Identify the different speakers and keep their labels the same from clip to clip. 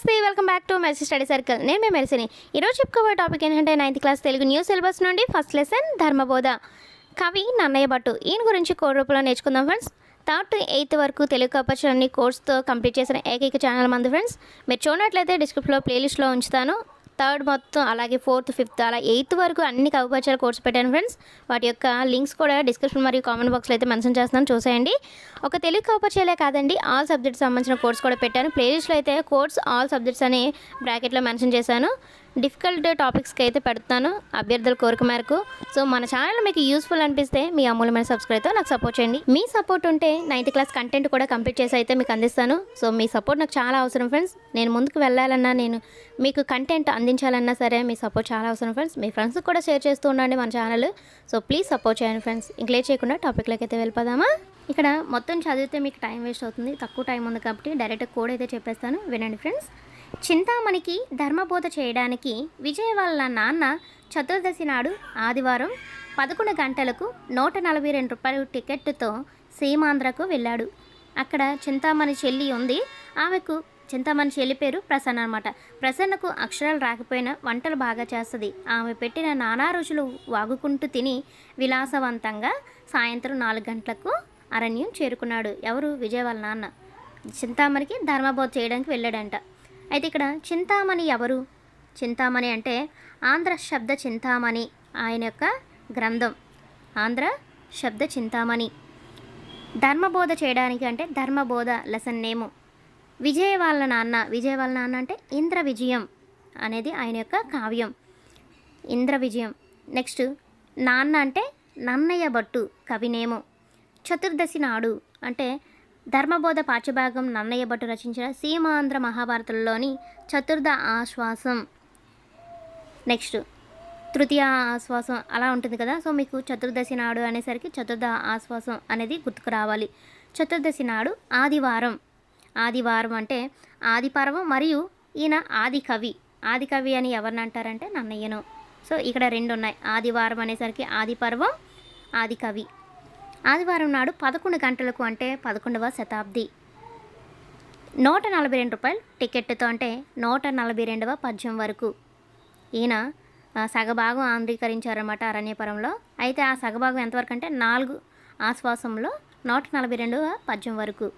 Speaker 1: నమస్తే welcome back to Mercy study circle నేను మీ మెరిసిని ఈరోజు చెప్పుకోబోయే టాపిక్ ఏంటంటే ninth class Telugu new syllabus నుండి ఫస్ట్ లెసన్ ధర్మబోధ. కవి నన్నయ్య భట్టు. ఈయన గురించి కోడ్ రూపంలో నేర్చుకుందాం ఫ్రెండ్స్ థర్డ్ టు ఎయిత్ వరకు తెలుగు కపర్చని కోర్స్తో కంప్లీట్ చేసిన ఏకైక ఛానల్ మంది ఫ్రెండ్స్ మీరు చూడనట్లయితే డిస్క్రిప్షన్లో ప్లేలిస్ట్లో ఉంచుతాను. థర్డ్ మొత్తం అలాగే ఫోర్త్ ఫిఫ్త్ అలా ఎయిత్ వరకు అన్ని కవిపక్షాల కోర్స్ పెట్టాను ఫ్రెండ్స్. వాటి యొక్క లింక్స్ కూడా డిస్క్రిప్షన్ మరియు కామెంట్ బాక్స్లో అయితే మెన్షన్ చేస్తున్నాను చూసేయండి. ఒక తెలుగు కవిపక్షాలే కాదండి ఆల్ సబ్జెక్ట్స్ సంబంధించిన కోర్స్ కూడా పెట్టాను. ప్లేలిస్ట్లో అయితే కోర్స్ ఆల్ సబ్జెక్ట్స్ అని బ్రాకెట్లో మెన్షన్ చేశాను. డిఫికల్ట్ టాపిక్స్కి అయితే పెడతాను అభ్యర్థుల కోరిక మేరకు. సో మన ఛానల్ మీకు యూస్ఫుల్ అనిపిస్తే మీ అమూల్యమైన సబ్స్క్రైబ్తో నాకు సపోర్ట్ చేయండి. మీ సపోర్ట్ ఉంటే నైన్త్ క్లాస్ కంటెంట్ కూడా కంప్లీట్ చేసి అయితే మీకు అందిస్తాను. సో మీ సపోర్ట్ నాకు చాలా అవసరం ఫ్రెండ్స్. నేను ముందుకు వెళ్ళాలన్నా నేను మీకు కంటెంట్ అందించాలన్నా సరే మీ సపోర్ట్ చాలా అవసరం ఫ్రెండ్స్. మీ ఫ్రెండ్స్కి కూడా షేర్ చేస్తూ ఉండండి మన ఛానల్. సో ప్లీజ్ సపోర్ట్ చేయండి ఫ్రెండ్స్. ఇంక చేయకుండా టాపిక్లోకి అయితే వెళ్ళిపోదామా? ఇక్కడ మొత్తం చదివితే మీకు టైం వేస్ట్ అవుతుంది. తక్కువ టైం ఉంది కాబట్టి డైరెక్ట్ కోడ్ అయితే చెప్పేస్తాను. వినండి ఫ్రెండ్స్. చింతామణికి ధర్మబోధ చేయడానికి విజయ్ వాళ్ళ నాన్న చతుర్దశి నాడు ఆదివారం పదకొండు గంటలకు నూట నలభై రెండు రూపాయల టికెట్తో సీమాంధ్రకు వెళ్ళాడు. అక్కడ చింతామణి చెల్లి ఉంది. ఆమెకు చింతామణి చెల్లి పేరు ప్రసన్న అనమాట ప్రసన్నకు అక్షరాలు రాకపోయినా వంటలు బాగా చేస్తుంది. ఆమె పెట్టిన నానా రుచులు వాగుకుంటూ తిని విలాసవంతంగా సాయంత్రం నాలుగు గంటలకు అరణ్యం చేరుకున్నాడు. ఎవరు? విజయవాళ్ళ నాన్న. చింతామణికి ధర్మబోధ చేయడానికి వెళ్ళాడంట. అయితే ఇక్కడ చింతామణి ఎవరు? చింతామణి అంటే ఆంధ్ర శబ్ద చింతామణి ఆయన యొక్క గ్రంథం. ఆంధ్ర శబ్ద చింతామణి. ధర్మబోధ చేయడానికి అంటే ధర్మబోధ లెసన్ నేము విజయ వాళ్ళ నాన్న. విజయ వాళ్ళ నాన్న అంటే ఇంద్ర విజయం అనేది ఆయన యొక్క కావ్యం. ఇంద్ర విజయం. నెక్స్ట్ నాన్న అంటే నన్నయ్య భట్టు కవినేము చతుర్దశి నాడు అంటే ధర్మబోధ పాఠ్యభాగం నన్నయ్య భట్టు రచించిన సీమాంధ్ర మహాభారతంలోని చతుర్థ ఆశ్వాసం. నెక్స్ట్ తృతీయ ఆశ్వాసం అలా ఉంటుంది కదా? సో మీకు చతుర్దశి నాడు అనేసరికి చతుర్థ ఆశ్వాసం అనేది గుర్తుకు రావాలి. చతుర్దశి నాడు ఆదివారం. ఆదివారం అంటే ఆదిపర్వం మరియు ఈయన ఆది కవి ఆది కవి అని ఎవరిని అంటారంటే నన్నయ్యను. సో ఇక్కడ రెండు ఉన్నాయి. ఆదివారం అనేసరికి ఆదిపర్వం ఆది కవి ఆదివారం నాడు పదకొండు గంటలకు అంటే పదకొండవ శతాబ్ది. నూట నలభై రెండు రూపాయలు టికెట్తో అంటే నూట నలభై రెండవ పద్యం వరకు. ఈయన సగభాగం ఆంధ్రీకరించారన్నమాట అరణ్యపురంలో. అయితే ఆ సగభాగం ఎంతవరకు అంటే నాలుగు ఆశ్వాసంలో నూట నలభై రెండవ పద్యం వరకు.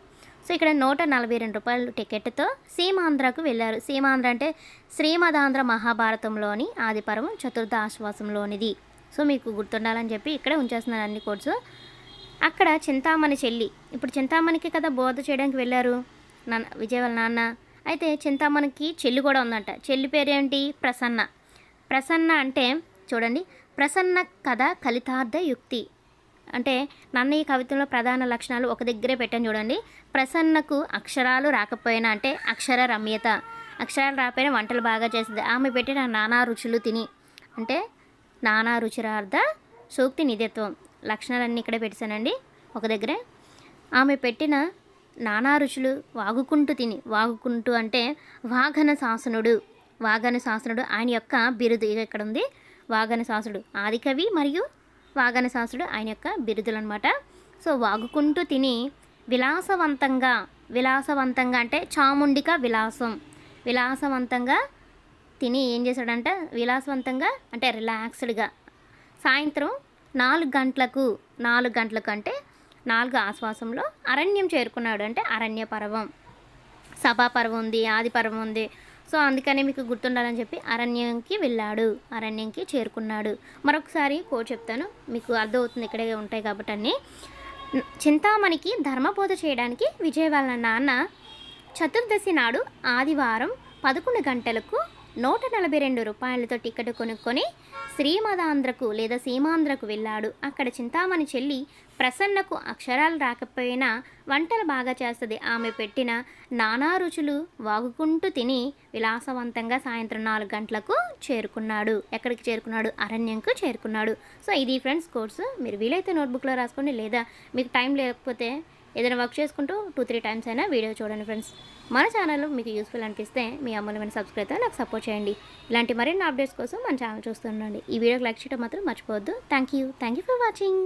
Speaker 1: సో ఇక్కడ నూట నలభై రెండు రూపాయలు టికెట్తో సీమాంధ్రకు వెళ్ళారు. సీమాంధ్ర అంటే శ్రీమదాంధ్ర మహాభారతంలోని ఆదిపర్వం చతుర్థ ఆశ్వాసంలోనిది. సో మీకు గుర్తుండాలని చెప్పి ఇక్కడే ఉంచేస్తున్నాను అన్ని కోర్సు అక్కడ చింతామణి చెల్లి. ఇప్పుడు చింతామణికి కదా బోధ చేయడానికి వెళ్ళారు. నాన్న విజయవాళ్ళ నాన్న. అయితే చింతామణికి చెల్లి కూడా ఉందంట. చెల్లి పేరేంటి? ప్రసన్న. ప్రసన్న అంటే చూడండి ప్రసన్న కథ కలితార్థ యుక్తి. అంటే నన్న ఈ కవితంలో ప్రధాన లక్షణాలు ఒక దగ్గరే పెట్టాను చూడండి. ప్రసన్నకు అక్షరాలు రాకపోయినా అంటే అక్షర రమ్యత. అక్షరాలు రాకపోయినా వంటలు బాగా చేస్తుంది. ఆమె పెట్టిన నానా రుచులు తిని. అంటే నానా రుచిరార్థ సూక్తి నిధిత్వం. లక్షణాలన్నీ ఇక్కడే పెట్టానండి ఒక దగ్గరే. ఆమె పెట్టిన నానా రుచులు వాగుకుంటూ తిని వాగుకుంటూ అంటే వాఘన శాసనుడు వాఘన శాసనుడు ఆయన యొక్క బిరుదు ఇక్కడ ఉంది వాఘన శాసుడు ఆదికవి మరియు వాఘన శాసుడు ఆయన యొక్క బిరుదులు అనమాట సో వాగుకుంటూ తిని విలాసవంతంగా విలాసవంతంగా అంటే చాముండిక విలాసం విలాసవంతంగా తిని ఏం చేశాడంటే? విలాసవంతంగా అంటే రిలాక్స్డ్గా సాయంత్రం నాలుగు గంటలకు నాలుగు గంటలకు అంటే నాలుగు ఆశ్వాసంలో అరణ్యం చేరుకున్నాడు అంటే అరణ్య పర్వం. సభాపర్వం ఉంది ఆది పర్వం ఉంది. సో అందుకనే మీకు గుర్తుండాలని చెప్పి అరణ్యంకి వెళ్ళాడు అరణ్యంకి చేరుకున్నాడు. మరొకసారి కోడ్ చెప్తాను మీకు అర్థమవుతుంది ఇక్కడే ఉంటాయి కాబట్టి అన్నీ. చింతామణికి ధర్మబోధ చేయడానికి విజయవాడ నాన్న చతుర్దశి నాడు ఆదివారం పదకొండు గంటలకు నూట నలభై రెండు రూపాయలతో టికెట్ కొనుక్కొని శ్రీమదాంధ్రకు లేదా సీమాంధ్రకు వెళ్ళాడు. అక్కడ చింతామణి చెల్లి ప్రసన్నకు అక్షరాలు రాకపోయినా వంటలు బాగా చేస్తుంది. ఆమె పెట్టిన నానా రుచులు వాగుకుంటూ తిని విలాసవంతంగా సాయంత్రం నాలుగు గంటలకు చేరుకున్నాడు. ఎక్కడికి చేరుకున్నాడు? అరణ్యంకు చేరుకున్నాడు. సో ఇది ఫ్రెండ్స్ కోర్సు. మీరు వీలైతే నోట్బుక్లో రాసుకోండి. లేదా మీకు టైం లేకపోతే ఏదైనా వర్క్ చేసుకుంటూ టూ త్రీ టైమ్స్ అయినా వీడియో చూడండి ఫ్రెండ్స్ మన ఛానల్ మీకు యూస్ఫుల్ అనిపిస్తే మీ అమూల్యమైన సబ్స్క్రైబ్ నాకు సపోర్ట్ చేయండి. ఇలాంటి మరిన్ని అప్డేట్స్ కోసం మన ఛానల్ చూస్తుండండి ఈ వీడియోకి లైక్ చేయడం మాత్రం మర్చిపోవద్దు. Thank you thank you for watching